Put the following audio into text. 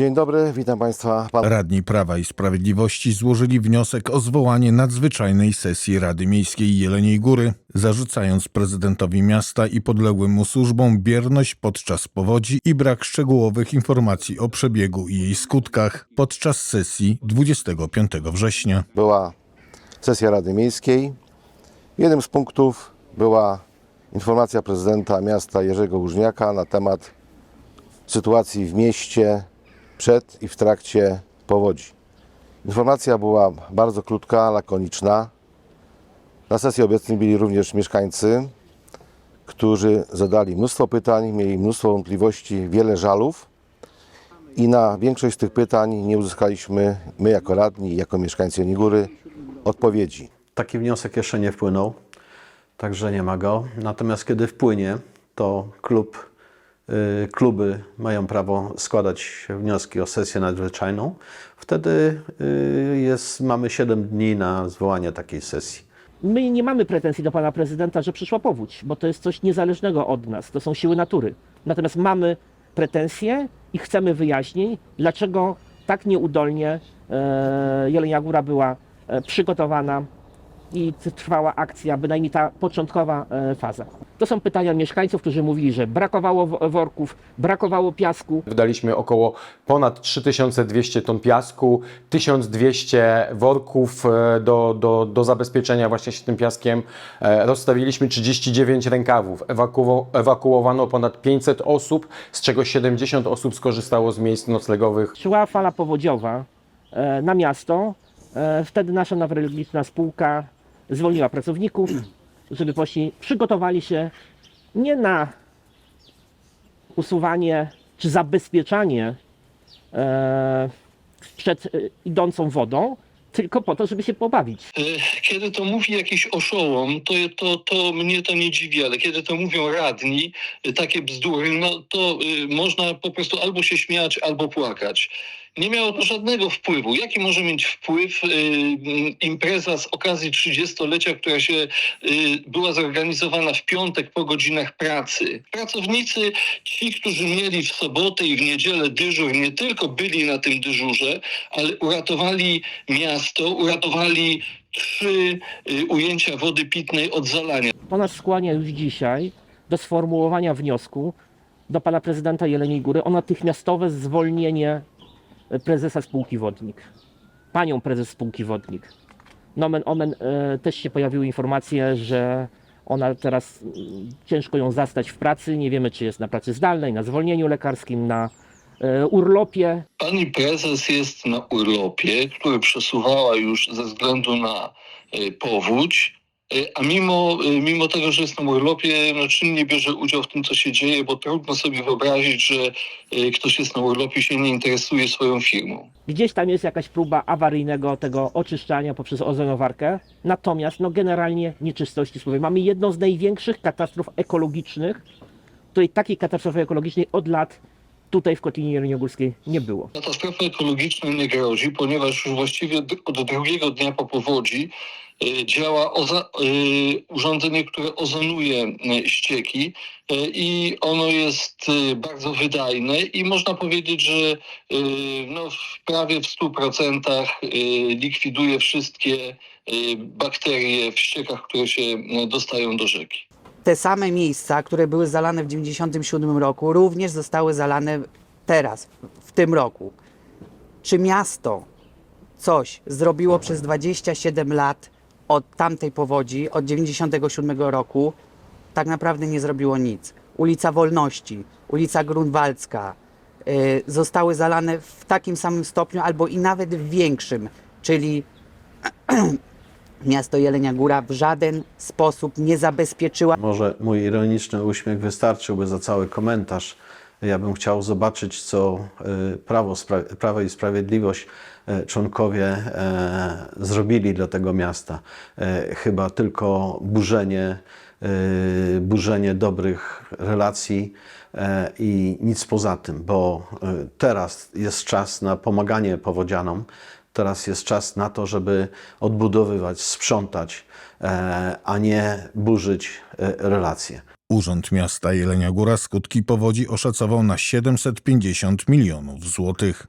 Dzień dobry, witam Państwa. Radni Prawa i Sprawiedliwości złożyli wniosek o zwołanie nadzwyczajnej sesji Rady Miejskiej Jeleniej Góry, zarzucając prezydentowi miasta i podległym mu służbom bierność podczas powodzi i brak szczegółowych informacji o przebiegu i jej skutkach podczas sesji 25 września. była sesja Rady Miejskiej. Jednym z punktów była informacja prezydenta miasta Jerzego Łużniaka na temat sytuacji w mieście przed i w trakcie powodzi. Informacja była bardzo krótka, lakoniczna. Na sesji obecni byli również mieszkańcy, którzy zadali mnóstwo pytań, mieli mnóstwo wątpliwości, wiele żalów. I na większość z tych pytań nie uzyskaliśmy, my jako radni, jako mieszkańcy Góry, odpowiedzi. Taki wniosek jeszcze nie wpłynął, także nie ma go. Natomiast kiedy wpłynie, to klub, kluby mają prawo składać wnioski o sesję nadzwyczajną. Wtedy y, jest, mamy 7 dni na zwołanie takiej sesji. My nie mamy pretensji do pana prezydenta, że przyszła powódź, bo to jest coś niezależnego od nas, to są siły natury. Natomiast mamy pretensje i chcemy wyjaśnień, dlaczego tak nieudolnie e, Jelenia Góra była e, przygotowana i trwała akcja, bynajmniej ta początkowa e, faza. To są pytania mieszkańców, którzy mówili, że brakowało wo- worków, brakowało piasku, Wydaliśmy około ponad 3200 ton piasku, 1200 worków e, do, do, do zabezpieczenia właśnie się tym piaskiem. E, Rozstawiliśmy 39 rękawów. Ewakuo, ewakuowano ponad 500 osób, z czego 70 osób skorzystało z miejsc noclegowych. Szła fala powodziowa na miasto. Wtedy nasza noweliczna spółka zwolniła pracowników, żeby poszli, przygotowali się nie na usuwanie czy zabezpieczanie e, przed e, idącą wodą, tylko po to, żeby się pobawić. E, Kiedy to mówi jakiś oszołom, to, to, to mnie to nie dziwi, ale kiedy to mówią radni, e, takie bzdury, no to y, można po prostu albo się śmiać, albo płakać. Nie miało to żadnego wpływu. Jaki może mieć wpływ y, impreza z okazji 30-lecia, która się y, była zorganizowana w piątek po godzinach pracy? Pracownicy, ci, którzy mieli w sobotę i w niedzielę dyżur, nie tylko byli na tym dyżurze, ale uratowali miasto, uratowali trzy y, ujęcia wody pitnej od zalania. To nas skłania już dzisiaj do sformułowania wniosku do pana prezydenta Jeleniej Góry o natychmiastowe zwolnienie prezesa spółki Wodnik. Panią prezes spółki Wodnik. Nomen omen e, też się pojawiły informacje, że ona teraz mm, ciężko ją zastać w pracy. Nie wiemy, czy jest na pracy zdalnej, na zwolnieniu lekarskim, na urlopie. Pani prezes jest na urlopie, który przesuwała już ze względu na y, powódź. y, A mimo, y, mimo tego, że jest na urlopie, no, czynnie bierze udział w tym, co się dzieje, bo trudno sobie wyobrazić, że ktoś jest na urlopie i się nie interesuje swoją firmą. Gdzieś tam jest jakaś próba awaryjnego tego oczyszczania poprzez ozonowarkę. Natomiast no, generalnie nieczystości słowa. Mamy jedną z największych katastrof ekologicznych. Tutaj takiej katastrofy ekologicznej od lat tutaj w Kotlinie Jeleniogórskiej nie było. Katastrofa ekologiczna nie grozi, ponieważ już właściwie od drugiego dnia po powodzi y, działa y, urządzenie, które ozonuje y, ścieki i ono jest bardzo wydajne i można powiedzieć, że no, w prawie w 100% y, likwiduje wszystkie bakterie w ściekach, które się dostają do rzeki. Te same miejsca, które były zalane w 1997 roku, również zostały zalane teraz, w tym roku. Czy miasto coś zrobiło przez 27 lat od tamtej powodzi, od 1997 roku? Tak naprawdę nie zrobiło nic. Ulica Wolności, ulica Grunwaldzka y, zostały zalane w takim samym stopniu, albo i nawet w większym, czyli miasto Jelenia Góra w żaden sposób nie zabezpieczyła Może mój ironiczny uśmiech wystarczyłby za cały komentarz. Ja bym chciał zobaczyć, co y, Prawo, Prawo i Sprawiedliwość, y, członkowie e, zrobili dla tego miasta. Chyba tylko burzenie, y, burzenie dobrych relacji i nic poza tym, bo y, teraz jest czas na pomaganie powodzianom. Teraz jest czas na to, żeby odbudowywać, sprzątać, e, a nie burzyć e, relacje. Urząd Miasta Jelenia Góra skutki powodzi oszacował na 750 milionów złotych.